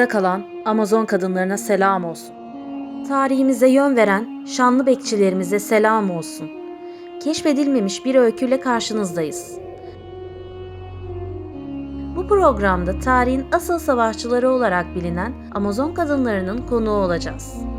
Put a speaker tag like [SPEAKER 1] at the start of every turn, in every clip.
[SPEAKER 1] kıyıda kalan Amazon kadınlarına selam olsun. Tarihimize yön veren şanlı bekçilerimize selam olsun. Keşfedilmemiş bir öyküyle karşınızdayız. Bu programda tarihin asıl savaşçıları olarak bilinen Amazon kadınlarının konuğu olacağız.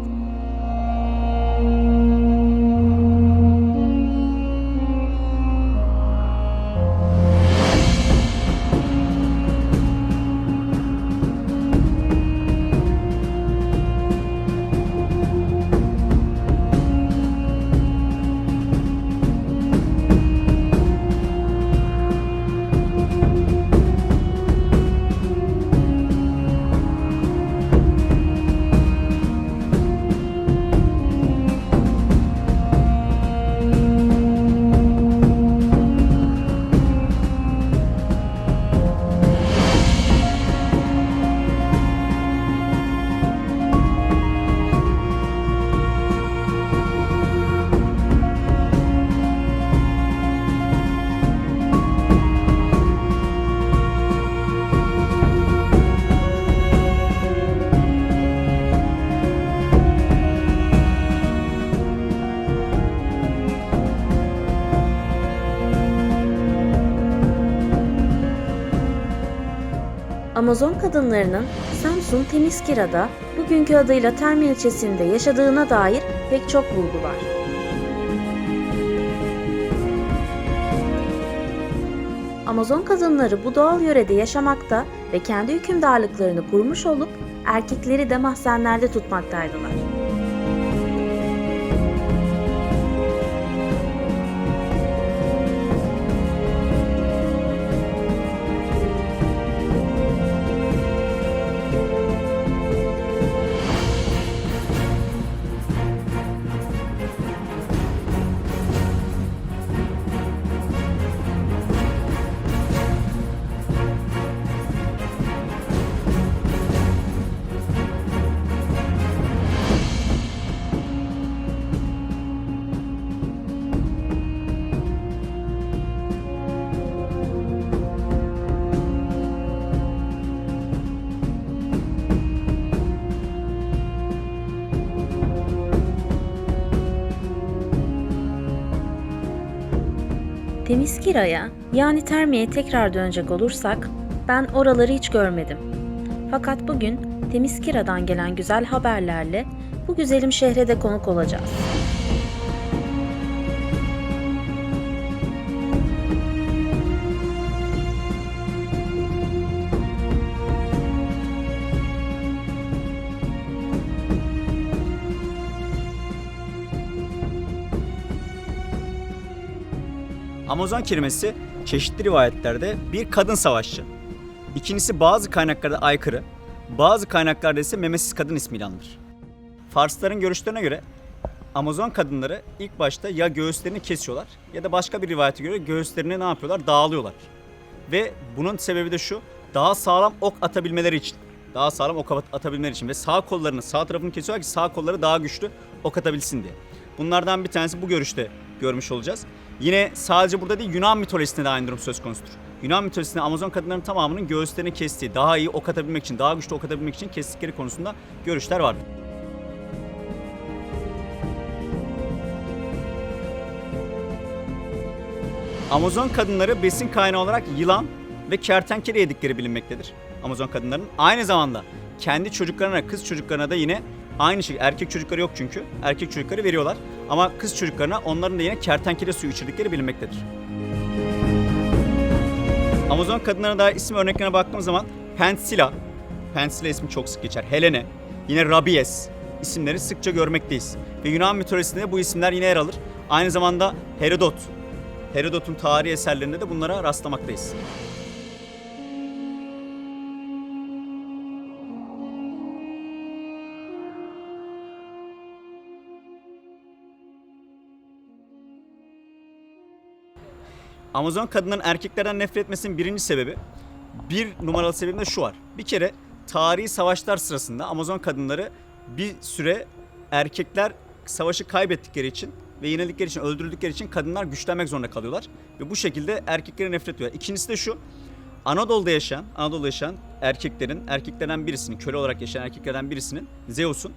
[SPEAKER 1] Amazon kadınlarının Samsun Temiskira'da bugünkü adıyla Terme ilçesinde yaşadığına dair pek çok bulgu var. Amazon kadınları bu doğal yörede yaşamakta ve kendi hükümdarlıklarını kurmuş olup erkekleri de mahzenlerde tutmaktaydılar. Temiskira'ya yani Terme'ye tekrar dönecek olursak ben oraları hiç görmedim. Fakat bugün Temiskira'dan gelen güzel haberlerle bu güzelim şehre de konuk olacağız.
[SPEAKER 2] Amazon kelimesi çeşitli rivayetlerde bir kadın savaşçı. İkincisi bazı kaynaklarda aykırı, bazı kaynaklarda ise memesiz kadın ismiyle anılır. Farsların görüşlerine göre Amazon kadınları ilk başta ya göğüslerini kesiyorlar ya da başka bir rivayete göre göğüslerini ne yapıyorlar? Dağılıyorlar. Ve bunun sebebi de şu, daha sağlam ok atabilmeleri için. Daha sağlam ok at- atabilmeleri için ve sağ kollarını, sağ tarafını kesiyorlar ki sağ kolları daha güçlü ok atabilsin diye. Bunlardan bir tanesi bu görüşte görmüş olacağız. Yine sadece burada değil Yunan mitolojisinde de aynı durum söz konusudur. Yunan mitolojisinde Amazon kadınlarının tamamının göğüslerini kestiği, daha iyi ok atabilmek için, daha güçlü ok atabilmek için kestikleri konusunda görüşler vardır. Amazon kadınları besin kaynağı olarak yılan ve kertenkele yedikleri bilinmektedir. Amazon kadınların. Aynı zamanda kendi çocuklarına, kız çocuklarına da yine aynı şey. Erkek çocukları yok çünkü. Erkek çocukları veriyorlar. Ama kız çocuklarına onların da yine kertenkele suyu içirdikleri bilinmektedir. Amazon kadınlarına dair isim örneklerine baktığımız zaman Pensila, Pensila ismi çok sık geçer. Helene, yine Rabies isimleri sıkça görmekteyiz. Ve Yunan mitolojisinde bu isimler yine yer alır. Aynı zamanda Herodot, Herodot'un tarihi eserlerinde de bunlara rastlamaktayız. Amazon kadınların erkeklerden nefret etmesinin birinci sebebi, bir numaralı sebebi de şu var. Bir kere tarihi savaşlar sırasında Amazon kadınları bir süre erkekler savaşı kaybettikleri için ve yenildikleri için, öldürüldükleri için kadınlar güçlenmek zorunda kalıyorlar. Ve bu şekilde erkeklere nefret ediyorlar. İkincisi de şu, Anadolu'da yaşayan, Anadolu'da yaşayan erkeklerin, erkeklerden birisinin, köle olarak yaşayan erkeklerden birisinin, Zeus'un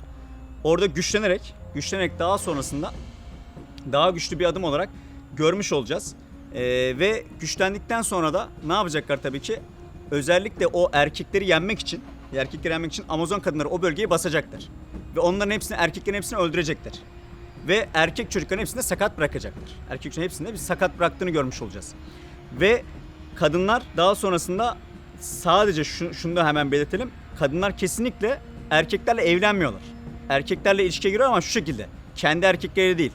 [SPEAKER 2] orada güçlenerek, güçlenerek daha sonrasında daha güçlü bir adım olarak görmüş olacağız. Ee, ve güçlendikten sonra da ne yapacaklar tabii ki? Özellikle o erkekleri yenmek için, erkekleri yenmek için Amazon kadınları o bölgeyi basacaklar. Ve onların hepsini, erkeklerin hepsini öldürecekler. Ve erkek çocukların hepsini sakat bırakacaklar. Erkek çocukların hepsini bir sakat bıraktığını görmüş olacağız. Ve kadınlar daha sonrasında sadece şu, şunu da hemen belirtelim. Kadınlar kesinlikle erkeklerle evlenmiyorlar. Erkeklerle ilişkiye giriyor ama şu şekilde. Kendi erkekleri değil.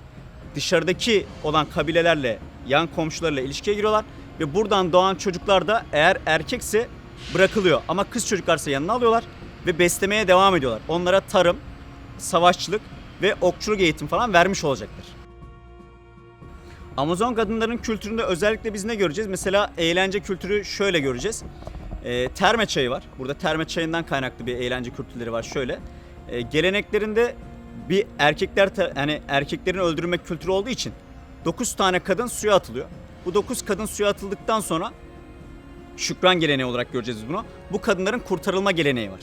[SPEAKER 2] Dışarıdaki olan kabilelerle, yan komşularla ilişkiye giriyorlar. Ve buradan doğan çocuklar da eğer erkekse bırakılıyor. Ama kız çocuklarsa yanına alıyorlar ve beslemeye devam ediyorlar. Onlara tarım, savaşçılık ve okçuluk eğitim falan vermiş olacaklar. Amazon kadınların kültüründe özellikle biz ne göreceğiz? Mesela eğlence kültürü şöyle göreceğiz. Ee, terme çayı var. Burada terme çayından kaynaklı bir eğlence kültürleri var şöyle. Ee, geleneklerinde bir erkekler yani erkeklerin öldürmek kültürü olduğu için 9 tane kadın suya atılıyor. Bu 9 kadın suya atıldıktan sonra şükran geleneği olarak göreceğiz bunu. Bu kadınların kurtarılma geleneği var.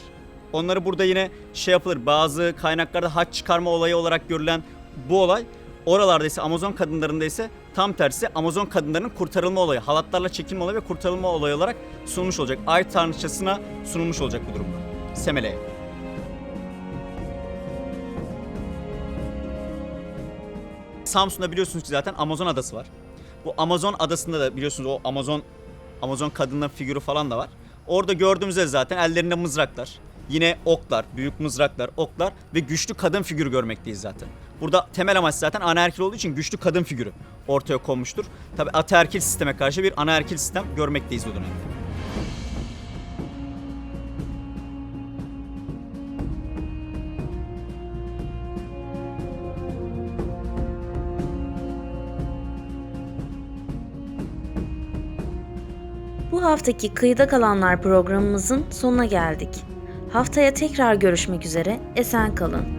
[SPEAKER 2] Onları burada yine şey yapılır. Bazı kaynaklarda haç çıkarma olayı olarak görülen bu olay oralarda ise Amazon kadınlarında ise tam tersi Amazon kadınlarının kurtarılma olayı, halatlarla çekilme olayı ve kurtarılma olayı olarak sunulmuş olacak. Ay tanrıçasına sunulmuş olacak bu durumda. Semele'ye. Samsun'da biliyorsunuz ki zaten Amazon adası var. Bu Amazon adasında da biliyorsunuz o Amazon Amazon kadınların figürü falan da var. Orada gördüğümüzde zaten ellerinde mızraklar, yine oklar, büyük mızraklar, oklar ve güçlü kadın figürü görmekteyiz zaten. Burada temel amaç zaten anaerkil olduğu için güçlü kadın figürü ortaya konmuştur. Tabi ataerkil sisteme karşı bir anaerkil sistem görmekteyiz o dönemde.
[SPEAKER 1] Haftaki Kıyıda Kalanlar programımızın sonuna geldik. Haftaya tekrar görüşmek üzere, esen kalın.